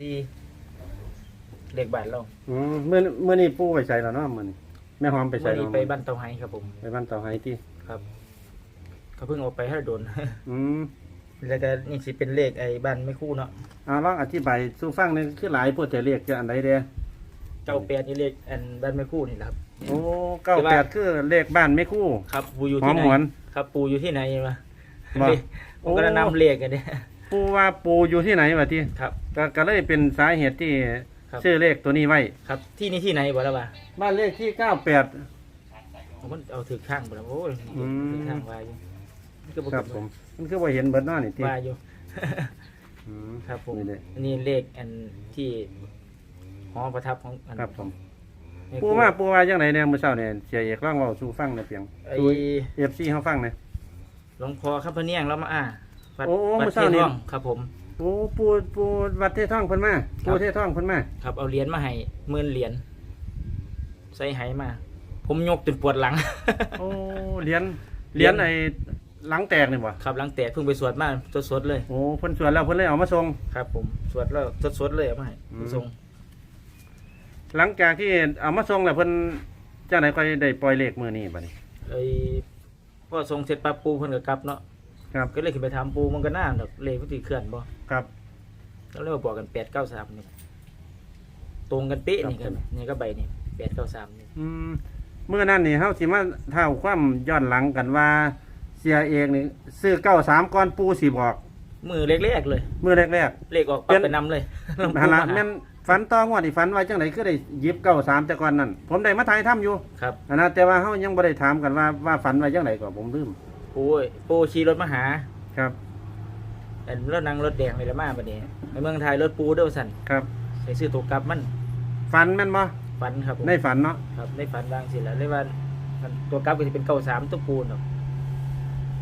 ที่เด็กบ้านเราอืมเมื่อเมื่อนี้ปู่ไปใส่แล้วเนาะมื้อนี้แม่หอมไปเมื่ใส่อแล้วนี้ไปบ้านเตาไฮครับผมไปบ้านเตาไห้ที่ครับเขาเพิ่งเอาไปให้โดน อืมแล้วก็นี่สิเป็นเลขไอ้บ้านไม่คู่เนาะเอาลองอธิบายสู่ฟังหนึงคือหลายผู้จะเรียกจะอันใดเด้เก้าแปดนี่เลขอันบ้านไม่คู่นี่แหละครับ โอ้98คือเลขบ้านไม่คู่ ครับปูอยู่หอที่มไหนหวน ครับปูอยู่ที่ไหนมาว่าผมก็จะนำเลขกันเนี่ย ปู่ว่าปู่อยู่ที่ไหนวะที่ครับก็ก็เลยเป็นสาเหตุที่ครับ ชื่อเลขตัวนี้ไว้ ครับที่นี่ที่ไหนบ่แล้วบ่าบ้านเลขที่98ผมก็เอาถือข้างบ่แล้วโอ้ยอืม ถือข้างวายอยู่นี่ก็บ่ครับเกิดผม มันคือว่าเห็นเบิดเน้อนี่ที่วายอยู่ อืม ครับผมนี่เด้อันนี้เลขอันที่หอประทับของอันครับผมแม่ปู่ว่าปู่ว่าจังไดเนี่ยมื้อเช้าเนี่ยเสียเอกลองเว้าสู่ฟังหน่อยเพียงไอ้สู่ FC เฮาฟังหน่อยหลวงพ่อข้าพเนียงแล้วมาอ่า วัดโอ้โอ้วัดเมื่อเทเช้านี่ ท่องครับผม โอ้ปู่ปู่วัดเทท่องเพิ่นมาปู่เทท่องเพิ่นมาครับเอาเหรียญมาให้หมื่นเหรียญใส่ไหมา ผมยกจนปวดหลัง โอ้เหรียญเหรียญไอ้หลังแตกนี่บ่ครับหลังแตกเพิ่งไปสวดมาสดๆเลย โอ้เพิ่นสวนแล้วเพิ่นเลยเอามาส่ง ครับ ผมสวดแล้วสดๆเลยเอามาให้อืมส่งหลังจากที่เอามาส่งแล้วเพิ่นจังไดค่อยได้ปล่อยเลขมื้อนี้บัดนี้ ไอ้พ่อส่งเสร็จปั๊บปูเพิ่นก็กลับเนาะ ครับ ก็เลยขึ้นไปถามปูมันก็น่าดอกเลขมันสิเคลื่อนบ่ครับ แล้วเลยมาบอกกันแปดเก้าสามนี่ตรงกันเป๊ะนี่ครักับนนี่ก็ใบนี่แปดเก้าสามนี่อืมเมื่อนั้นนี่เฮาสิมาเท่าความย้อนหลังกันว่า เสียเอกนี่ซื้อ93ก่อนปู่สิบอกมือแรกๆเลยมื้อแรก เลขออกปั๊บเป็น ไปนำเลยๆหันละแม่นฝันต่องวดนี่ฝันว่าจังไดคือได้หยิบ93แต่ก่อนนั่นผมได้มาถ่ายทำอยู่ครับอันนั้นแต่ว่าเฮายังบ่ได้ถามกันว่าว่าฝันว่าจังไดก็ผมลืม ปูปูขี่รถมาหาครับแต่รถนั่งรถแดงเลยละมาบัดนี้ในเมืองไทยรถปูเด้อสั่นครับใส่ซื้อตัวกลับมันฝันแม่นบ่ฝันครับผมในฝันเนาะครับในฝันวางสิแล้วเลยว่าตัวกลับก็จะเป็นเก้าสามตัวปูนเนาะ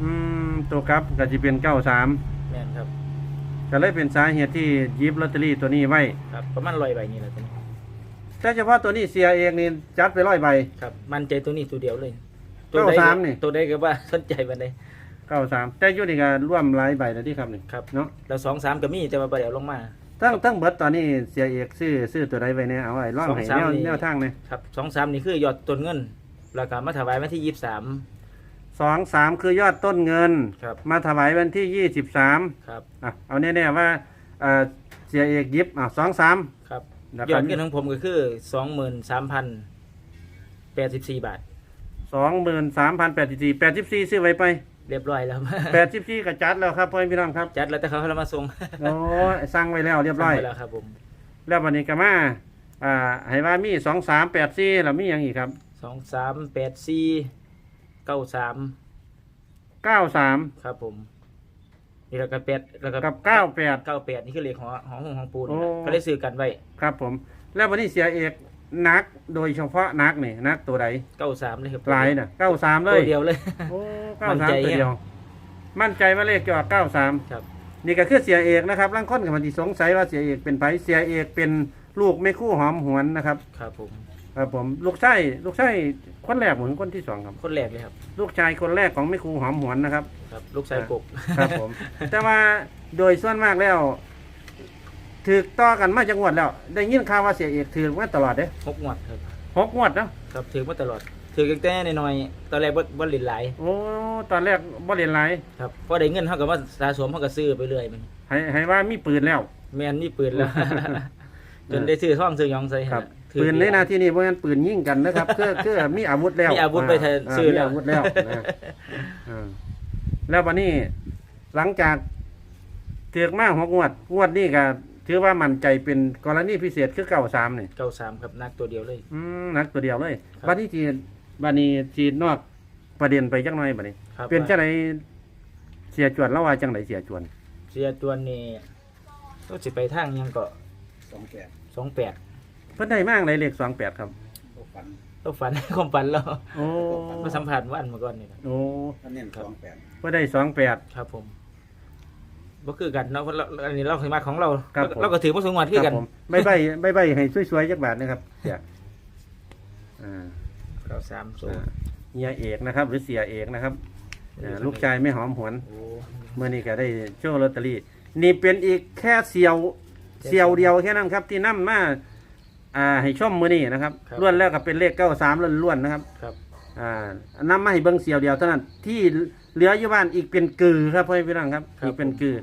อืมตัวครับก็สิเป็น93แม่นครับก็เลยเป็นสาเหตุที่หยิบลอตเตอรี่ตัวนี้ไว้ครับประมาณร้อยใบนี่แหละตัวนี้แต่เฉพาะตัวนี้เสียเองนี่จัดไปร้อยใบครับ มั่นใจตัวนี้ตัวเดียวเลย เก้าสามนี่ ตัวใดก็ว่าสนใจบันใดเก้าสามแต่อยุนี่ก็ร่วมหลายใบแล้วที่ครับนี่ครับเนาะแล้วสองสามก็มีแต่ว่าบ่ได้เอาลงมา ทั้งทั้งเบิดตอนนี้เสียเอกซื้อซื้อตัวใดไว้เนี่ยเอาไว้ร่องให้สองแนสามวนี่ แนวทางเนี่ยครับสองสามนี่คือยอดต้นเงินแล้วก็มาถวายวันที่ยี่สิบสาม สองสามคือยอดต้นเงิน ครับ มาถวายวันที่ยี่สิบสามครับอะเอาแน่ๆว่าเอ่อเสียเอกหยิบอะสองสามครับแล้วยอดเงินของผมก็คือสองหมื่นสามพันแปดสิบสี่บาท สองหมื่นสามพันแปดสิบสี่แปดสิบสี่ซื้อไว้ไปเรียบร้อยแล้วแปดสิบสี่ก็จัดแล้วครับพ่อพี่น้องครับจัดแล้วแต่เขาให้เรามาส่งโอ้ยสั่งไว้แล้วเรียบร้อยสั่งไปแล้วครับผมแล้ววันนี้ก็มาอ่าให้ว่ามีสองสามแปดสี่แล้วมีอย่างอีกครับสองสามแปดสี่เก้าสามเก้าสามครับผมนี่แล้วก็แปดแล้วก็กับเก้าแปดเก้าแปดนี่คือเลขของของของของปูนโอ้ก็ได้ซื้อกันไว้ครับผม แล้ววันนี้เสียเอก นักโดยเฉพาะนักนี่นักตัวใดเก้าสามเลยครับหลายน่ะเก้าสามเลตัยวเดียวเลยโอ้เก้ามั่นสามใจตัวเดียว มั่นใจว่าเลขจะออกเก้าสามครับนี่ก็คือเสียเอกนะครับร่างค้นกับมันที่สงสัยว่าเสียเอกเป็นไผเสียเอกเป็นลูกไม่คู่หอมหวนนะครับ ครับผมครับผมลูกชายลูกชายคนแรกเหมือนคนที่สองครับคนแรกเลยครับ ลูกชายคนแรกของไม่คู่หอมหวนนะครับ ครับ ลูกชายกกครับผม แต่ว่าโดยส่วนมากแล้ว ถือต่อกันมาจังหวัดแล้ว ได้ยินข่าวว่าเสียเอกถือมาตลอดเด้หกงวดครับหกงวดเนาะครับถือมาตลอดถือตั้งแต่น้อยๆตอนแรกบ่บ่เล่นหลายโอ้ตอนแรกบ่เรียนหลายครับพอได้เงินเฮาก็มาสะสมเฮาก็ซื้อไปเรื่อยมันให้ให้ว่ามีปืนแล้ว แม่นมีปืนแล้ว จนได้ซื้อท่องซื้อหยองใส่ครับ ถือปืนในหนาที่นี่เพราะงั้นปืนยิงกันนะครับคือคือมีอาวุธแล้วมีอาวุธไปแทนาซื้อมีแล้วอาวุธแล้วนะอ่าแล้ววันนี้หลังจากเถือกมาหกงวด งวดนี้ก็ ถือว่ามั่นใจเป็นกรณีพิเศษคือเก้าสามนี่เก้าสามครับนักตัวเดียวเลย อืมนักตัวเดียวเลยครับ บัดนี้จีบัดนี้จีนอกประเด็นไปจังหน่อยบัดนี้ ครับเป็นจังไหนเสียจวนแล้วว่าจังไหนเสียจวน เสียจวนนี่ต้องสิไปทางหยังก็สองแปดสองแปดเพิ่นได้มากเลยเลขสองแปดครับ โอ้ฝันต้องฝัน ความฝันเราโอ้มาสัมผัสวันมาก่อนนี่นะ โอ้ท่านเน้นสองแปดเพิ่นได้สองแปดครับผม บ่คือกันเนาะเพราะเราอันนี้เราเคยมาของเรา ครับผม เราก็ถือมาสูงวัดคคือรักัน ผมใบใบใบใบให้สวยๆจักบาทนะครับเสียอ่าเก้าสามสูงอ่าเฮียเอกนะครับ หรือเสียเอกนะครับอ่าลูกชายไม่หอมหวน โอ้ เมื่อนี้ก็ได้โชว์ลอตเตอรี่ นี่เป็นอีกแค่เสียวเสียวเดียวแค่นั้นครับ ที่นํมาอ่าให้ชมมื้อนี้นะครับครับ ล้วนแล้วก็เป็นเลข93ล้วนๆนะครับครับ อ่านำมาให้เบิ่งเสียวเดียวเท่านั้นที่เหลืออยู่บ้านอีกเป็นกือครับพ่อพี่น้องครับอีกเป็นกือ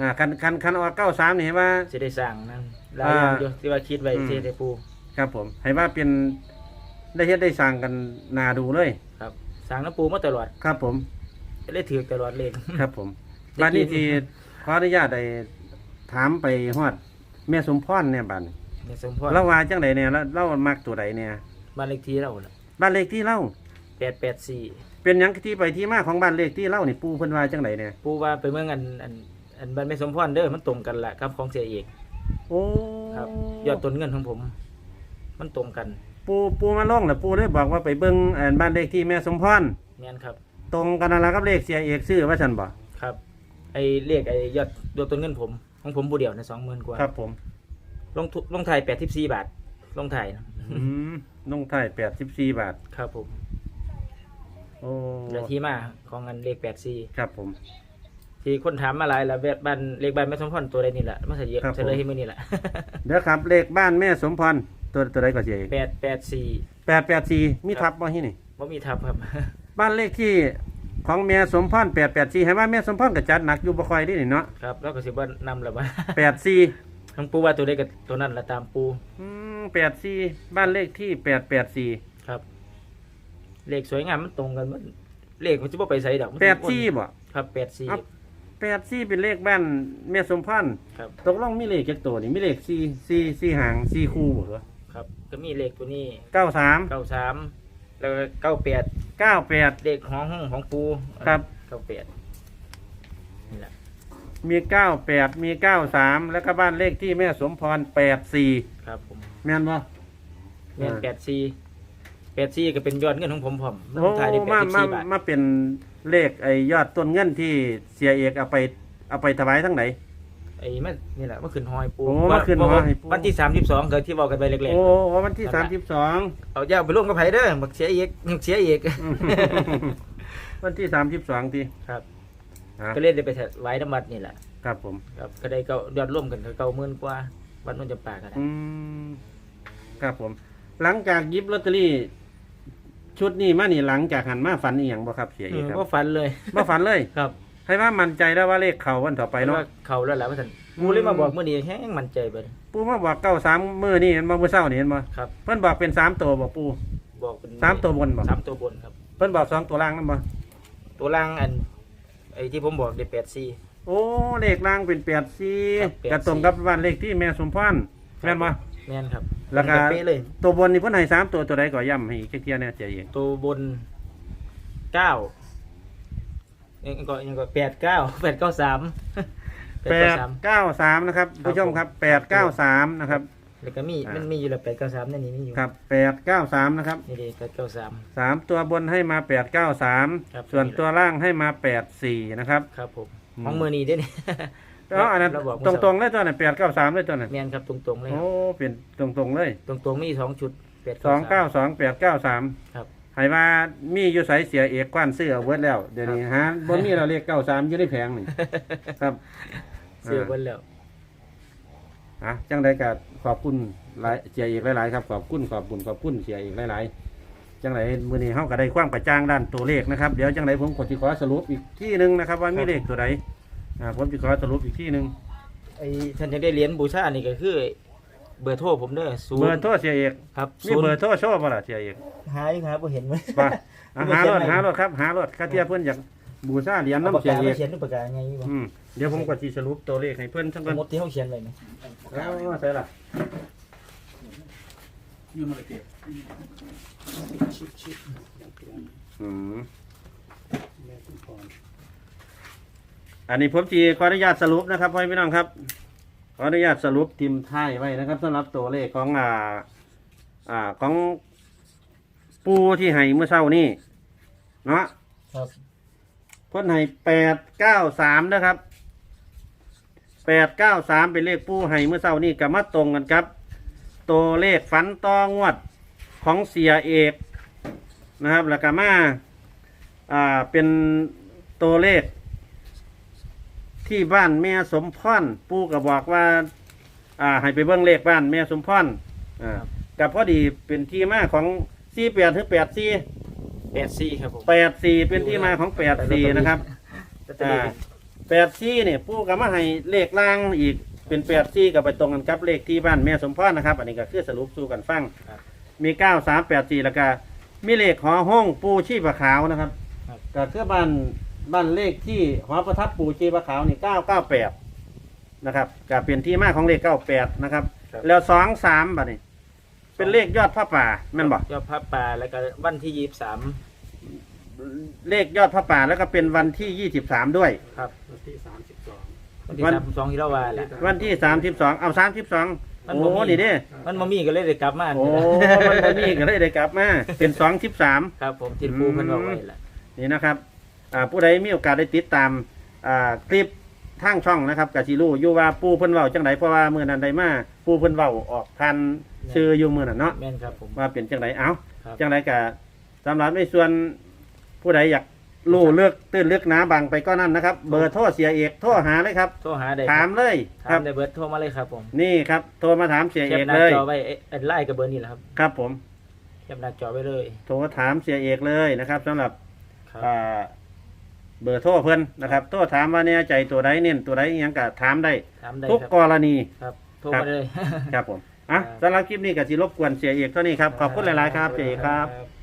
อ่าคันคันคันออก93นี่ให้ว่า สิได้สร้างนั่นหลายอย่างอยู่ที่ว่าคิดไว้อืม สิได้ปูครับผมให้ว่าเป็นได้เฮ็ดได้สร้างกันนาดูเลย ครับสร้างน้ำปูมาตลอดครับผมได้ถือตลอดเลย ครับผมบ้านนี้ที่ขออนุญาตได้ถามไปฮอดแม่สมพรเนี่ยบ้านในสมพรเราว่าจังไดเนี่ยเราเรามักตัวใดเนี่ย บ้านเลขที่เราล่ะบ้านเลขที่เล่า884เป็นหยังที่ไปที่มาของบ้านเลขที่เล่านี่ปู่เพิ่นว่าจังไดเนี่ย ปูว่าไปเมืองอันอัน อันบ้านแม่สมพรเด้อมันตรงกันละกับของเสียเอกโอ้ครับ ยอดต้นเงินของผม มันตรงกันปู่ปู่มาลงแล้วปู่ได้บอกว่าไปเบิ่งอันบ้านเลขที่แม่สมพรแม่นครับ ตรงกันนั่นล่ะกับเลขเสียเอกซื้อว่าซั่นบ่ครับ ไอ้เรียกไอ้ยอดยอดต้นเงินผม ของผมผู้เดียวในะ20,000กว่าครับผม ลงทุลงถ่าย84บาท ลงถ่ายนะอืมลงท้าย84บาท ครับผมโอ้เดี๋ยวที่มาของเงินเลข84ครับผม ที่คนถามมาหลายแล้วบ้านเลขบ้านแม่สมพรตัวใดนี่แหละมาเฉลยครับผม เฉลยให้มื้อนี่แหละเดี๋ยวครับ เลขบ้านแม่สมพรตัวตัวใดก็เสียเอก884 884มีทับบ่ที่นี่ บ่มีทับครับ บ้านเลขที่ของแม่สมพรแปดแปดสี่ให้ว่าแม่สมพรก็จัดหนักอยู่บ่ค่อยได้นี่เนาะครับแล้วก็สิบ่นำแล้วว่าแปดสี่ทั้งปูว่าตัวใดก็ตัวนั้นละตามปูแปดสี่บ้านเลขที่แปดแปดสี่ครับ เลขสวยงามมันตรงกันมันเลขมันจะบ่ไปใส่ดอกมันแปดสี่บ่ครับแปดสี่ครับ แปดสี่เป็นเลขบ้านแม่สมพรครับ ตกลงมีเลขจักตัวนี่มีเลขสี่สี่สี่หางสี่คู่บ่เหรอครับ ก็มีเลขตัวนี้เก้าสามเก้าสามแล้วก็เก้าแปดเก้าแปด เลขของห้องของปูครับ เก้าแปดนี่แหละมีเก้าแปดมีเก้าสามแล้วก็บ้านเลขที่แม่สมพรแปดสี่ครับผมแม่นบ่ เงินอ่า แปดสี่แปดสี่ก็เป็นยอดเงินของผมผมโอ้ถ่ายได้แปดมาสิบมาสี่บาท มาเป็น เลขไอ้ยอดต้นเงินที่เสียเอกเอาไปเอาไปถวายทั้งไหน ไอ้มันนี่แหละเมื่อคืนหอยปูโอ้เมื่อคืนหอยปู วันที่สามสิบสองเกิดที่บอกกันไปเล็กโอ้วันที่สามสิบสองๆเอาเจ้าไปร่วมกับไผเด้อบักเสียอีกเสียอีกวันที่สามสิบสองทีครับอะก็เล่นได้ไปถวายน้ำมัดนี่แหละครับผม ครับก็ได้เก้ายอดร่วมกันก็เก้าหมื่นกว่าวัดนนจำปากันอืมครับผม หลังจากหยิบลอตเตอรี่ ชุดนี้มานี่หลังจากหันมาฝันอีหยังบ่ครับเสียเอกครับก็ฝันเลยบ่ฝันเลยครับให้ว่ามั่นใจแล้วว่าเลขเขาวันต่อไปเนาะ ว่าเขาแล้วแหละว่าท่านมูเลยมาบอกเมื่อนี้แห้งมั่นใจไปเลยปูมาบอกเก้าสามมือนี่เห็นบ่เมื่อเช้านี่เห็นบ่ครับ เพิ่นบอกเป็นสามตัวบ่ปูบอกเป็นสามตัวบนบ่สามตัวบนครับ เพิ่นบอกสองตัวล่างนั่นบ่ตัวล่างอันไอ้ที่ผมบอกเด็แปดสี่โอ้เลขล่างเป็นแปดสี่ครับ84กระตรงกับบ้านเลขที่แม่สมพรแม่นบ่แม่นครับ แล้วก็เป๊ะเลย ตัวบนนี่เพิ่นให้สามตัวตัวใดก็ย้ำให้อีกเที่ยๆเนี่ยเจ๊เองตัวบนเก้ายังก็ยังก็แปดเก้าแปดเก้าสามแปดเก้าสามนะครับผู้ชมครับแปดเก้าสามนะครับแล้วก็มีอ่ามัมันมีอยู่แล้วแปดเก้าสามนี่นี่มีอยู่ครับแปดเก้าสามนะครับนี่ดีแปดเก้าสามสามตัวบนให้มาแปดเก้าสามครับส่วนตัวล่างให้มาแปดสี่นะครับครับผมอืมของมือนี้เด้นี่แล้ วอันนั้นเราบอกตรงๆเลยตัวนั้นแปดเก้าสามเลยตัวนั้นแม่นครับตรงๆเลยคโอ้รับเป็นตรงๆเลยตรงๆมีสองชุดแปดสองเก้าสองแปดเก้าสามครับ ให้ว่ามีอยู่ใสเสียเอกกว้านซื้อเอาเวิร์ดแล้ว เดี๋ยวนี้ฮะบนมีเราเรียกเก้าสามอยู่ในแผงนี่ ครับ เสียไว้แล้ว อะจังใดก็ขอบคุณหลายเสียเอกหลาย ๆ ครับขอบคุณขอบคุณขอบคุณเสียเอกหลาย ๆ จังใดมื้อนี้เฮาก็ได้ความกระจ่างด้านตัวเลขนะครับ เดี๋ยวจังใดผมก็สิขอสรุปอีกที่หนึงนะครับ ว่ามีเลขตัวใด อ่าผมสิขอสรุปอีกที่หนึงไอ้ท่านจะได้เหรียญบูชานี่ก็คือ เบอร์โทรผมเด้อศูนเบอย์ร์โทรเสียเอกครับมีเบอร์โทรโชว์บ่ล่ะเสียเอกหาอยู่ครับบ่เห็นไหมบ่อะมีหาเขีรยนถไว้หารถครับหารถค่าเทียเพิ่นอยากบูชาเหรียญเอาน้ำปากเสียกาเอมากเขียนด้วยปากกาไงบ่อืมเดี๋ยวผมก็สิสรุปตัวเลขให้เพิ่นทั้งสเพิ่มนมติที่เขาเขียนไว้นะแล้วใส่ล่ะยืมมาเลยเก็บอืม อันนี้ผมจีขออนุญาตสรุปนะครับพ่อพี่น้องครับ ขออนุญาตสรุปทีมท้ายไว้นะครับสำหรับตัวเลขของอ่าอ่าของปูที่ให้เมื่อเช้านี้เนาะครับเพิ่นให้แปดเก้าสามนะครับแปดเก้าสามเป็นเลขปูให้เมื่อเช้านี้กับมาตรงกันครับ ตัวเลขฝันตองวดของเสียเอกนะครับแล้วก็มาอ่าเป็นตัวเลข ที่บ้านแม่สมพรปู่ก็บอกว่า อ่า ให้ไปเบิ่งเลขบ้านแม่สมพรอ่าครับกับพอดีเป็นที่มาของสี่แปดถึงแปดสี่แปดซี่ครับผมแปดสี่เป็นที่มาของแปดสี่นะครับลอตเตอรี่แปดสี่เนี่ยปู่ก็มาให้เลขล่างอีกเป็นแปดสี่ก็ไปตรงกันกับเลขที่บ้านแม่สมพรนะครับ อันนี้ก็คือสรุปสู่กันฟังครับมีเก้าสามแปดสี่แล้วก็มีเลขหอห้องปูชีพขาวนะครับ ครับ ก็คือบ้าน บ้านเลขที่หอประทับปูชีพขาวนี่เก้าเก้าแปดนะครับก็เป็นที่มาของเลขเก้าแปดนะครับ ครับ แล้วสองสามบัดนี้เป็นเลขยอดผ้าป่าแม่นบอกยอดพระป่าแล้วก็วันที่ยี่สิบสามเลขยอดผ้าป่าแล้วก็เป็นวันที่ยี่สิบสามด้วย ครับวันที่สามสิบสอง วันที่วัน สามสิบสองที่เราว่าแหละ วันที่สามสิบสองเอาสามสิบสองมันโอ้บ่มี นี่เด้มันมามีก็เลยได้กลับมาโอ้มันบ่มีก็เลยได้กลับมาเป็นสองสิบสาม ครับผมที่ปูเพิ่นบอกไว้แหละนี่นะครับ อ่าผู้ใดมีโอกาสได้ติดตามอ่าคลิปทางช่องนะครับกะสิรู้อยู่ว่าปูเพิ่นเว้าจังไดเพราะว่ามื้อนั้นได้มาปูเพิ่นเว้าออกพันชื่ออยู่มื้อนั้นเนาะแม่นครับผม ว่าเป็นจังไดเอ้าครับ จังไดกะสำหรับในส่วนผู้ใดอยากรู้เลือกตื้นเลือกหนาบางไปก็นั่นนะครับ เบอร์โทรเสียเอกโทรหาเลยครับ โทรหาได้ถามเลยคถารัมบ ได้เบิร์ดโทรมาเลยครับผมนี่ครับ โทรมาถามเสียแคเอปกหน้าเลยจอไว้เอ็ดไลน์กับเบอร์นี่แหละครับครับผม แคปหน้าจอไว้เลยโทรถามเสียเอกเลยนะครับสำหรับครับ อ่า เบอร์โทรเพิ่นนะครับโทรถามว่าเนี่ยใจตัวใดเน้นตัวใดอิหยังก็ถามได้ ถามได้ทุกครับกรณี ครับโทรครับมาเลย ครับผมอะครับสำหรับคลิปนี้ก็สิรบกวนเสียเอกเท่านี้ครับขอบคุณหลายๆครับเสียเอกครับครับ